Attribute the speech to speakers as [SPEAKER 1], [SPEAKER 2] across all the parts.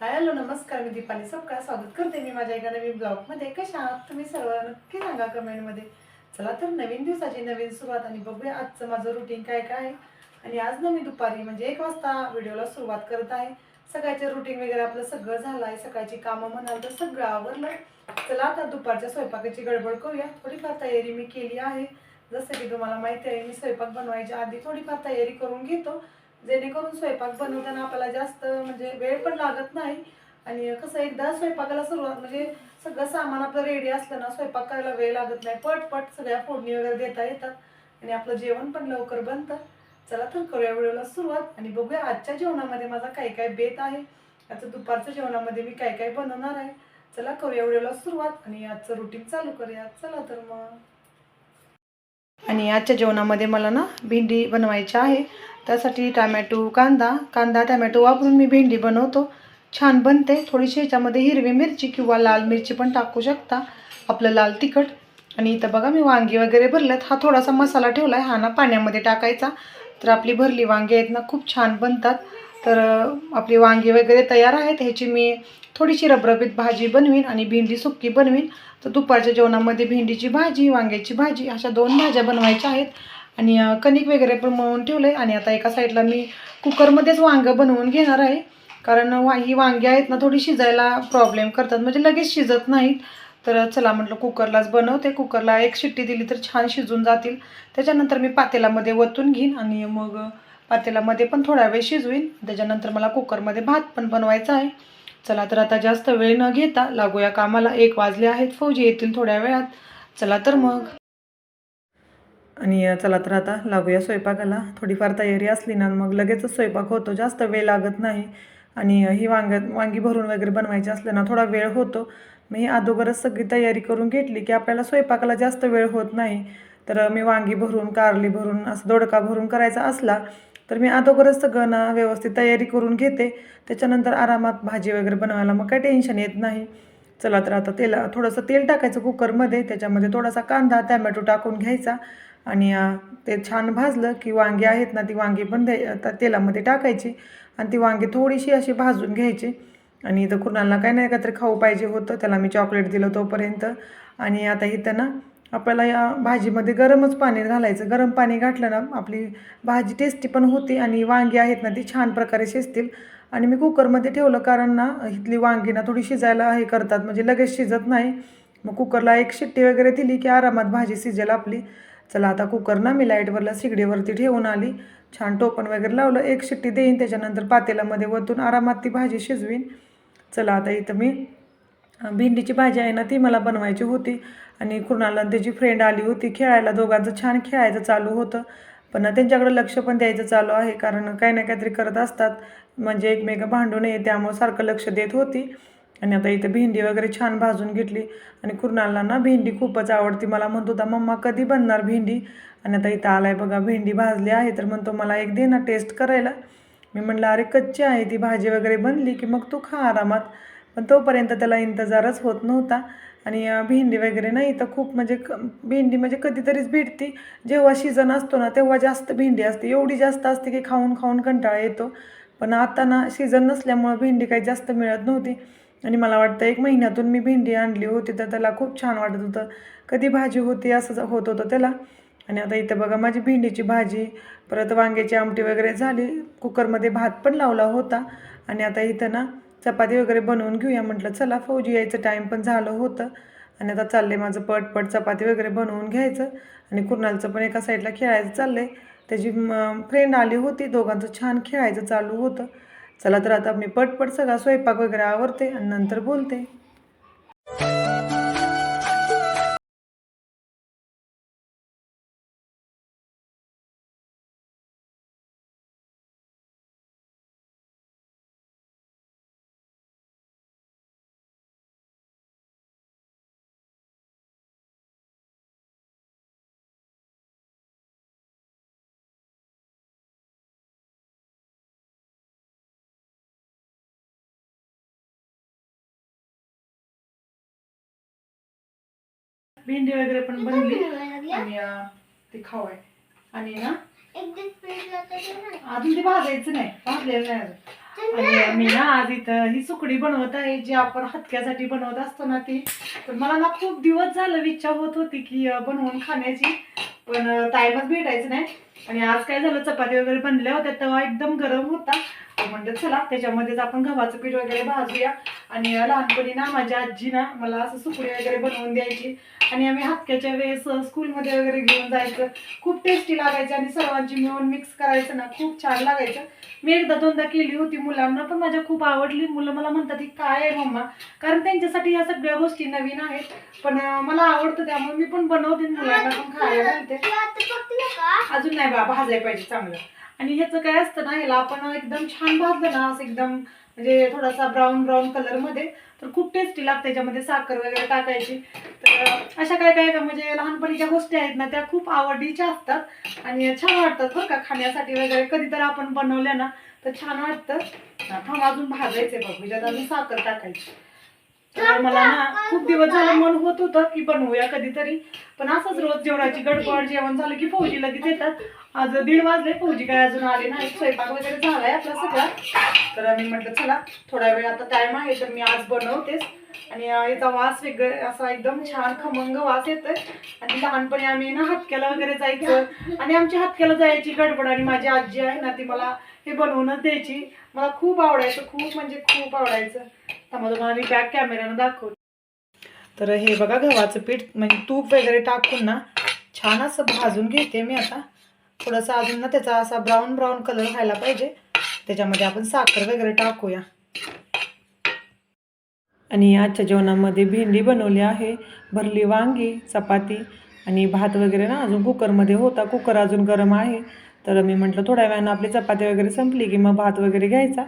[SPEAKER 1] Hi hello नमस्कार मी दीपाली सबका स्वागत करते मी माझ्या एका नवीन ब्लॉगमध्ये. कशा आहात तुम्ही सर्व? नक्की सांगा कमेंटमध्ये. चला तर नवीन दिवसाची नवीन सुरुवात आणि बघूया आजचं माझं रुटीन काय काय आहे. आणि आज ना मी दुपारी म्हणजे एक वाजता व्हिडिओला सुरुवात करत आहे. सकाळचं रुटीन वगैरे आपलं सगळं झालं आहे. सकाळची कामं म्हणाल तर सगळं आवरलं. चला आता दुपारच्या स्वयंपाकाची गडबड करूया. थोडीफार तयारी मी केली आहे. जसं की तुम्हाला माहिती आहे मी स्वयंपाक बनवायच्या आधी थोडीफार तयारी करून घेतो. जेणेकरून स्वयंपाक बनवताना आपल्याला जास्त म्हणजे वेळ पण लागत नाही. आणि कसं एकदा स्वयंपाकाला सुरुवात म्हणजे सगळं सामान आपलं रेडी असलं ना स्वयंपाक करायला वेळ लागत नाही. पटपट सगळ्या फोडणी वगैरे देता येतात. आणि आपलं जेवण पण लवकर बनतं. चला तर करूया व्हिडिओला सुरुवात. आणि बघूया आजच्या जेवणामध्ये माझा काय काय बेत आहे. आता दुपारच्या जेवणामध्ये मी काय काय बनवणार आहे. चला करूया व्हिडिओला सुरुवात. आणि आजचं रुटीन चालू करूया. चला तर मग. आणि आजच्या जेवणामध्ये मला ना भेंडी बनवायची आहे. त्यासाठी टॅमॅटो कांदा कांदा टॅमॅटो वापरून मी भेंडी बनवतो. छान बनते. थोडीशी ह्याच्यामध्ये हिरवी मिरची किंवा लाल मिरची पण टाकू शकता. आपलं लाल तिखट. आणि इथं बघा मी वांगी वगैरे भरल्यात. हा थोडासा मसाला ठेवला आहे हा ना पाण्यामध्ये टाकायचा. तर आपली भरली वांगी आहेत ना खूप छान बनतात. तर आपली वांगी वगैरे तयार आहेत. ह्याची मी थोडीशी रबरबीत भाजी बनवीन आणि भेंडी सुक्की बनवीन. तर दुपारच्या जेवणामध्ये भेंडीची भाजी वांग्याची भाजी अशा दोन भाज्या बनवायच्या आहेत. आणि कणिक वगैरे पण मळून ठेवलं आहे आणि आता एका साईडला मी कुकरमध्येच वांगं बनवून घेणार आहे. कारण वा ही वांगी आहेत ना थोडी शिजायला प्रॉब्लेम करतात. म्हणजे लगेच शिजत नाहीत. तर चला म्हटलं कुकरलाच बनवते कुकरला एक शिट्टी दिली तर छान शिजून जातील. त्याच्यानंतर मी पातेलामध्ये वतून घेईन. आणि मग पातेलामध्ये पण थोडा वेळ शिजवीन. त्याच्यानंतर मला कुकरमध्ये भात पण बनवायचा आहे. चला तर आता जास्त वेळ न घेता लागूया कामाला. एक वाजले आहेत. फौजी येतील थोड्या वेळात. चला तर मग. आणि चला तर आता लागूया स्वयंपाकाला. थोडीफार तयारी असली ना मग लगेचच स्वयंपाक होतो. जास्त वेळ लागत नाही. आणि ही वांग वांगी भरून वगैरे बनवायची असलं ना थोडा वेळ होतो. मी अगोदरच सगळी तयारी करून घेतली की आपल्याला स्वयंपाकाला जास्त वेळ होत नाही. तर मी वांगी भरून कारली भरून असं दोडका भरून करायचा असला तर मी अगोदरच सगळं ना व्यवस्थित तयारी करून घेते. त्याच्यानंतर आरामात भाजी वगैरे बनवायला मग काही टेन्शन येत नाही. चला तर आता तेला थोडंसं तेल टाकायचं कुकरमध्ये त्याच्यामध्ये थोडासा कांदा टॅमॅटो टाकून घ्यायचा. आणि ते छान भाजलं की वांगी आहेत ना ती वांगी पण द्याय तेलामध्ये टाकायची आणि ती वांगी थोडीशी अशी भाजून घ्यायची. आणि इथं कुणाला काही नाही काहीतरी खाऊ पाहिजे होतं त्याला मी चॉकलेट दिलं तोपर्यंत. आणि आता इथं ना आपल्याला या भाजीमध्ये गरमच पाणी घालायचं. गरम पाणी घातलं ना आपली भाजी टेस्टी पण होती आणि वांगी आहेत ना ती छान प्रकारे शिजतील. आणि मी कुकरमध्ये ठेवलं कारण ना इथली वांगी ना थोडी शिजायला हे करतात म्हणजे लगेच शिजत नाही. मग कुकरला एक शिट्टी वगैरे दिली की आरामात भाजी शिजेल आपली. चला आता कुकर ना मी लाईटवरला शिगडीवरती ठेवून आली. छान टोपण वगैरे लावलं. एक शिट्टी देईन त्याच्यानंतर पातेल्यामध्ये वतून आरामात ती भाजी शिजवीन. चला आता इथं मी भेंडीची भाजी आहे ना ती मला बनवायची होती. आणि कुणाला त्याची फ्रेंड आली होती खेळायला. दोघांचं छान खेळायचं चालू होतं. पण त्यांच्याकडे लक्ष पण द्यायचं चालू आहे. कारण काही ना काहीतरी करत असतात. म्हणजे एकमेका भांडू नये त्यामुळे सारखं लक्ष देत होती. आणि आता इथं भेंडी वगैरे छान भाजून घेतली. आणि कुणाला ना भेंडी खूपच आवडती. मला म्हणत होता मम्मा कधी बनणार भेंडी? आणि आता इथं आलाय बघा भेंडी भाजली आहे. तर म्हणतो मला एक दे ना टेस्ट करायला. मी म्हणलं अरे कच्ची आहे ती भाजी वगैरे बनली की मग तू खा आरामात. पण तोपर्यंत त्याला इंतजारच होत नव्हता. आणि भेंडी वगैरे नाही तर खूप म्हणजे क भेंडी म्हणजे कधीतरीच भेटती. जेव्हा सीझन असतो ना तेव्हा जास्त भेंडी असते. एवढी जास्त असते की खाऊन खाऊन कंटाळा येतो. पण आता ना सीझन नसल्यामुळं भेंडी काही जास्त मिळत नव्हती. आणि मला वाटतं एक महिन्यातून मी भेंडी आणली होती तर त्याला खूप छान वाटत होतं. कधी भाजी होती असं होत होतं त्याला. आणि आता इथं बघा माझी भेंडीची भाजी परत वांग्याची आमटी वगैरे झाली. कुकरमध्ये भात पण लावला होता. आणि आता इथं ना चपाती वगैरे बनवून घेऊया म्हटलं चला फौजी यायचं टाईम पण झालं होतं. आणि आता चाललंय माझं पटपट चपाती वगैरे बनवून घ्यायचं. आणि कुणालचं पण एका साईडला खेळायचं चाललं आहे त्याची फ्रेंड आली होती दोघांचं छान खेळायचं चालू होतं. चला तर आता मी पटपट सगळा स्वयंपाक वगैरे आवरते आणि नंतर बोलते. भेंडी वगैरे पण बनली. आणि ते खावाय आणि ना. अजून ते भाजायचं नाही. भाजलेलं नाही. आणि मी ना आज इथं ही सुकडी बनवत आहे जी आपण हतक्यासाठी बनवत असतो ना ती. पण मला ना खूप दिवस झालं इच्छा होत होती की बनवून खाण्याची. पण टाइमच भेटायचं नाही. आणि आज काय झालं चपाती वगैरे बनल्या होत्या तेव्हा एकदम गरम होता. तर म्हणलं चला त्याच्यामध्येच आपण गव्हाचं पीठ वगैरे भाजूया. आणि लहानपणी ना माझ्या आजी ना मला असं सुकडी वगैरे बनवून द्यायची. आणि आम्ही हक्क्याच्या वेळेस स्कूलमध्ये वगैरे घेऊन जायचं. खूप टेस्टी लागायचं आणि सर्वांची मिळून मिक्स करायचं ना खूप छान लागायचं. मी एकदा दोनदा केली होती मुलांना पण माझ्या खूप आवडली. मुलं मला म्हणतात की काय आहे मम्मा? कारण त्यांच्यासाठी या सगळ्या गोष्टी नवीन आहेत. पण मला आवडतं त्यामुळे मी पण बनवते मुलांना पण खायला घालते. अजून नाही बा भाजायला पाहिजे चांगलं. आणि ह्याचं काय असतं ना ह्याला आपण एकदम छान भाजलं ना असं एकदम म्हणजे थोडासा ब्राऊन ब्राऊन कलरमध्ये तर खूप टेस्टी लागते त्याच्यामध्ये साखर वगैरे टाकायची. तर अशा काय काय म्हणजे लहानपणी ज्या गोष्टी आहेत ना त्या खूप आवडीच्या असतात आणि छान वाटतात बरं का खाण्यासाठी वगैरे कधी तर आपण बनवल्या ना तर छान वाटतं. थांब अजून भाजायचे बघ म्हणजे अजून साखर टाकायची. तर मला ना खूप दिवस झालं मन होत होतं की बनवूया कधीतरी. पण असंच रोज जेवणाची गडबड जेवण झालं की फौजी लगेच येतात. आज दीड वाजले फौजी काय अजून आले नाही स्वयंपाक वगैरे झालाय आपला सगळा. तर मी म्हटलं चला थोडा वेळ आता टाइम आहे तर मी आज बनवतेच. आणि याचा वास वेगळे असा एकदम छान खमंग वास येतोय. आणि लहानपणी आम्ही ना हातक्याला वगैरे जायचं. आणि आमची हातक्याला जायची गडबड आणि माझी आजी आहे ना ती मला हे बनवूनच द्यायची. मला खूप आवडायचं खूप म्हणजे खूप आवडायचं. त्यामुळे तुम्हाला मी बॅक कॅमेऱ्यानं दाखवते. तर हे बघा गव्हाचं पीठ म्हणजे तूप वगैरे टाकून ना छान असं भाजून घेते मी आता. थोडंसं अजून ना त्याचा असा ब्राऊन ब्राऊन कलर व्हायला पाहिजे. त्याच्यामध्ये आपण साखर वगैरे टाकूया. आणि आजच्या जेवणामध्ये भेंडी बनवली आहे भरली वांगी चपाती आणि भात वगैरे ना अजून कुकरमध्ये होता. कुकर अजून गरम आहे. तर मी म्हटलं थोड्या वेळानं आपली चपाती वगैरे संपली की मग भात वगैरे घ्यायचा.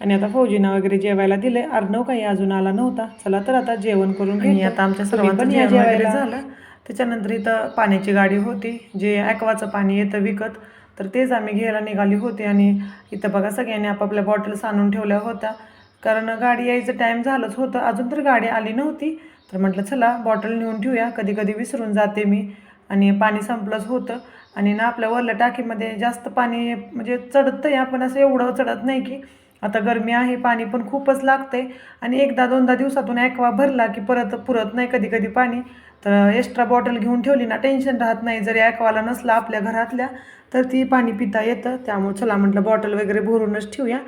[SPEAKER 1] आणि आता फौजीना वगैरे जेवायला दिले अर्णव काही अजून आला नव्हता. चला तर आता जेवण करून घेऊ आता आमच्या सर्वांचं जेवण वगैरे झालं. त्याच्यानंतर इथं पाण्याची गाडी होती. जे ॲक्वाचं पाणी येतं विकत तर तेच आम्ही घ्यायला निघाली होती. आणि इथं बघा सगळ्यांनी आपापल्या बॉटल्स आणून ठेवल्या होत्या. कारण गाडी यायचं टाईम झालंच होतं. अजून तर गाडी आली नव्हती. तर म्हटलं चला बॉटल नेऊन ठेवूया. कधी कधी विसरून जाते मी. आणि पाणी संपलंच होतं. आणि ना आपल्या वरल्या टाकीमध्ये जास्त पाणी म्हणजे चढतं आहे आपण असं एवढं चढत नाही की आता गरमी आहे पाणी पण खूपच लागतंय आणि एकदा दोनदा दिवसातून ॲक्वा भरला की परत पुरत नाही कधी कधी पाणी. तर एक्स्ट्रा बॉटल घेऊन ठेवली ना टेन्शन राहत नाही. जरी ॲक्वाला नसला आपल्या घरातल्या तर ती पाणी पिता येतं. त्यामुळे चला म्हटलं बॉटल वगैरे भरूनच ठेवूया.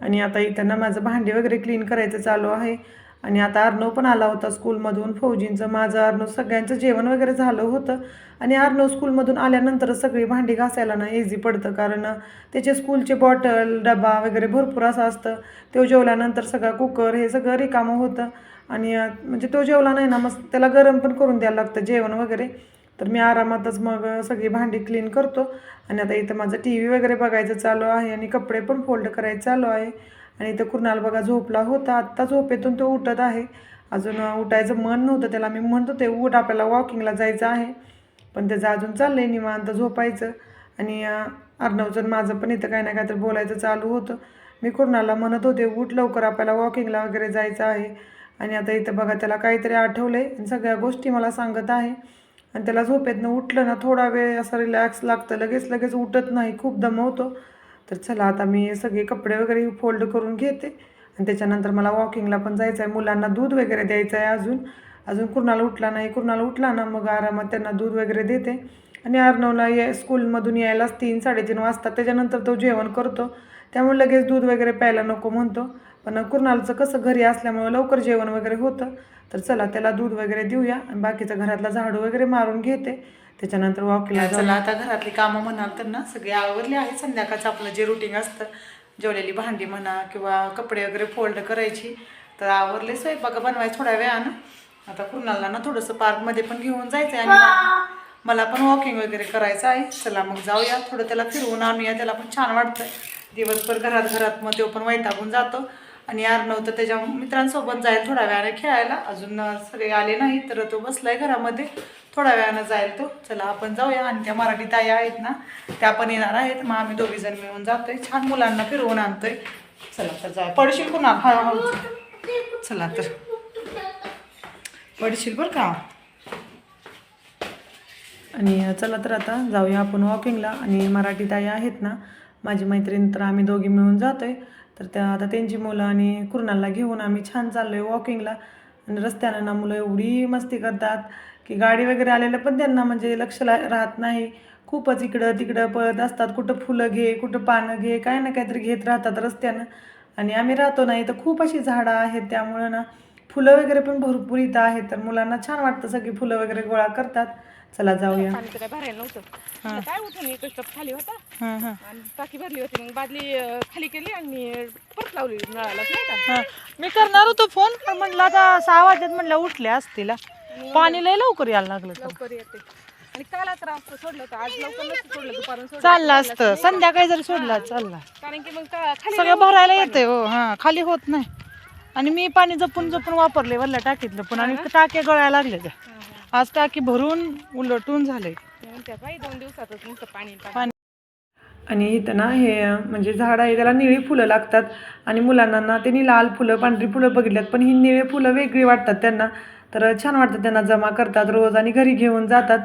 [SPEAKER 1] आणि आता इथं ना माझं भांडी वगैरे क्लीन करायचं चालू आहे. आणि आता अर्णव पण आला होता स्कूलमधून. फौजींचं माझं अर्णव सगळ्यांचं जेवण वगैरे झालं होतं. आणि अर्णव स्कूलमधून आल्यानंतर सगळी भांडी घासायला ना इझी पडतं कारण त्याचे स्कूलचे बॉटल डबा वगैरे भरपूर असं असतं. तो जेवल्यानंतर सगळं कुकर हे सगळं रिकामं होतं. आणि म्हणजे तो जेवला नाही ना मग त्याला गरम पण करून द्यायला लागतं जेवण वगैरे. तर मी आरामातच मग सगळी भांडी क्लीन करतो. आणि आता इथं माझं टी व्ही वगैरे बघायचं चालू आहे आणि कपडे पण फोल्ड करायचं चालू आहे. आणि इथं कुणाल बघा झोपला होता. आत्ता झोपेतून तो उठत आहे. अजून उठायचं मन नव्हतं त्याला. मी म्हणत होते उठ आपल्याला वॉकिंगला जायचं आहे. पण त्याचं अजून चाललं आहे निवांत झोपायचं. आणि अं, अर्णवचं माझं पण इथं काही ना काहीतरी बोलायचं चालू होतं. मी कुणाला म्हणत होते उठ लवकर आपल्याला वॉकिंगला वगैरे जायचं आहे. आणि आता इथं बघा त्याला काहीतरी आठवलं आहे आणि सगळ्या गोष्टी मला सांगत आहे. आणि त्याला झोपेतनं उठलं ना थोडा वेळ असं रिलॅक्स लागतं. लगेच लगेच उठत नाही. खूप दमवतो. तर चला आता मी सगळे कपडे वगैरे फोल्ड करून घेते. आणि त्याच्यानंतर मला वॉकिंगला पण जायचं आहे मुलांना दूध वगैरे द्यायचं आहे अजून. अजून कुणाला उठला नाही कुणाला उठला ना मग आरामात त्यांना दूध वगैरे देते. आणि अर्णवला या स्कूलमधून यायलाच तीन साडेतीन वाजता. त्याच्यानंतर तो जेवण करतो. त्यामुळे लगेच दूध वगैरे प्यायला नको म्हणतो. पण कुणालचं कसं घरी असल्यामुळे लवकर जेवण वगैरे होतं. तर चला त्याला दूध वगैरे देऊया. आणि बाकीचं घरातला झाडू वगैरे मारून घेते. त्याच्यानंतर वॉकिंगला चला आता घरातली कामं म्हणाल तर ना सगळे आवरले आहे संध्याकाळचं आपलं जे रुटीन असतं. जेवलेली भांडी म्हणा किंवा कपडे वगैरे फोल्ड करायची तर आवरले स्वयंपाक बनवायचं थोड्या वेळानं. आता कुणाला ना थोडंसं पार्कमध्ये पण घेऊन जायचं आहे आणि मला पण वॉकिंग वगैरे करायचं आहे. चला मग जाऊया. थोडं त्याला फिरवून आणूया. त्याला पण छान वाटतं दिवसभर घरात घरात मग तो पण वैतागून जातो. आणि अर्णव तर त्याच्या मित्रांसोबत जाईल थोड्या वेळाने खेळायला. अजून सगळे आले नाही तर तो बसलाय घरामध्ये. थोड्या वेळानं जाईल तो. चला आपण जाऊया. आणि त्या मराठी ताई आहेत ना त्या पण येणार आहेत. मग आम्ही दोघी जण मिळून जातोय. छान मुलांना फिरवून आणतोय. चला तर जा पडशील पुन्हा? हळूहळू चला. तर. पडशील बरं का? आणि चला तर आता जाऊया आपण वॉकिंगला आणि मराठी ताई आहेत ना माझी मैत्रीण तर आम्ही दोघी मिळून जातोय. तर त्या आता त्यांची मुलं आणि कुर्नालला घेऊन आम्ही छान चाललो आहे वॉकिंगला आणि रस्त्यानं ना मुलं एवढी मस्ती करतात की गाडी वगैरे आलेलं पण त्यांना म्हणजे लक्ष ला- राहत नाही. खूपच इकडं तिकडं पळत असतात. कुठं फुलं घे कुठं पानं घे काय ना काहीतरी घेत राहतात रस्त्यानं. आणि आम्ही राहतो नाही तर खूप अशी झाडं आहेत. त्यामुळं ना फुलं वगैरे पण भरपूर इथं आहेत. तर मुलांना छान वाटतं सगळी फुलं वगैरे गोळा करतात. चला जाऊया.
[SPEAKER 2] पाणी तर काय भरायला नव्हतं. म्हणलं काय उठून एक खाली होता.
[SPEAKER 1] हां हां.
[SPEAKER 2] आणि टाकी भरली होती मग बादली अं, खाली केली आणि परत लावली नळालाच नाही का?
[SPEAKER 1] हां. मी करणार होतो फोन पण म्हटलं आता सहा वाजत म्हटलं उठल्या असतील. पाणी लय लवकर यायला लागलं तर.
[SPEAKER 2] लवकर येते. आणि काल आता रास्त सोडलं होतं आज लवकर नसतं सोडलं दुपारून सोडलं.
[SPEAKER 1] चाललं असतं. संध्याकाळी जरी सोडला चालला.
[SPEAKER 2] कारण की मग का- खाली
[SPEAKER 1] सगळं भरायला येते हो. हां खाली होत नाही. आणि मी पाणी जपून जपून वापरले वल्ल्या टाकीतलं पण. आणि टाक्या गळायला लागले त्या. आज टाकी भरून उलटून झाले.
[SPEAKER 2] दोन दिवसातच नुसतं पाणी
[SPEAKER 1] पाणी. आणि इथं ना हे म्हणजे झाड आहे त्याला निळी फुलं लागतात. आणि मुलांना ना त्यांनी लाल फुलं पांढरी फुलं बघितल्यात पण ही निळे फुलं वेगळी वाटतात त्यांना. तर छान वाटतं त्यांना जमा करतात रोज आणि घरी घेऊन जातात.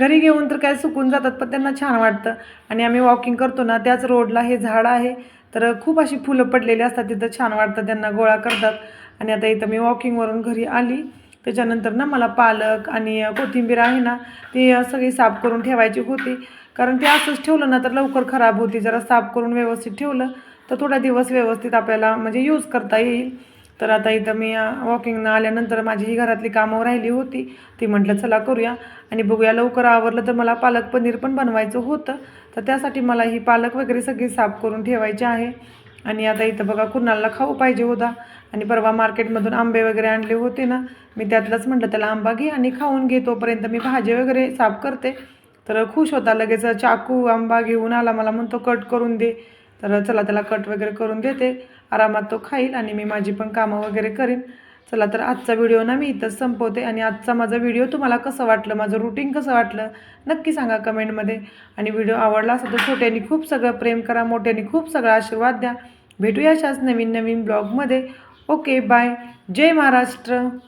[SPEAKER 1] घरी घेऊन तर काय सुकून जातात पण त्यांना छान वाटतं. आणि आम्ही वॉकिंग करतो ना त्याच रोडला हे झाड आहे. तर खूप अशी फुलं पडलेली असतात तिथं छान वाटतं त्यांना गोळा करतात. आणि आता इथं मी वॉकिंगवरून घरी आली. त्याच्यानंतर ना मला पालक आणि कोथिंबीर आहे ना ती सगळी साफ करून ठेवायची होती. कारण ते असंच ठेवलं ना तर लवकर खराब होती. जरा साफ करून व्यवस्थित ठेवलं तर थोडा दिवस व्यवस्थित आपल्याला म्हणजे यूज करता येईल. तर आता इथं मी वॉकिंगनं आल्यानंतर माझी ही घरातली कामं राहिली होती. ती म्हटलं चला करूया. आणि बघूया लवकर आवरलं तर मला पालक पनीर पण बनवायचं होतं. तर त्यासाठी मला ही पालक वगैरे सगळी साफ करून ठेवायची आहे. आणि आता इथं बघा कुणाला खाऊ पाहिजे होता. आणि परवा मार्केटमधून आंबे वगैरे आणले होते ना मी त्यातलंच म्हटलं त्याला आंबा घे आणि खाऊन घे तोपर्यंत मी भाजी वगैरे साफ करते. तर खुश होता लगेच चाकू आंबा घेऊन आला मला म्हणतो कट करून दे. तर चला त्याला कट वगैरे करून देते. आरामात तो खाईल आणि मी माझी पण कामं वगैरे करीन. चला तर आजचा व्हिडिओ ना मी इथंच संपवते आणि आजचा माझा व्हिडिओ तुम्हाला कसं वाटलं माझं रुटीन कसं वाटलं नक्की सांगा कमेंटमध्ये आणि व्हिडिओ आवडला असेल तर छोट्यानी खूप सगळं प्रेम करा मोठ्यांनी खूप सगळा आशीर्वाद द्या. भेटूया अशाच नवीन नवीन ब्लॉगमध्ये ओके बाय. जय महाराष्ट्र.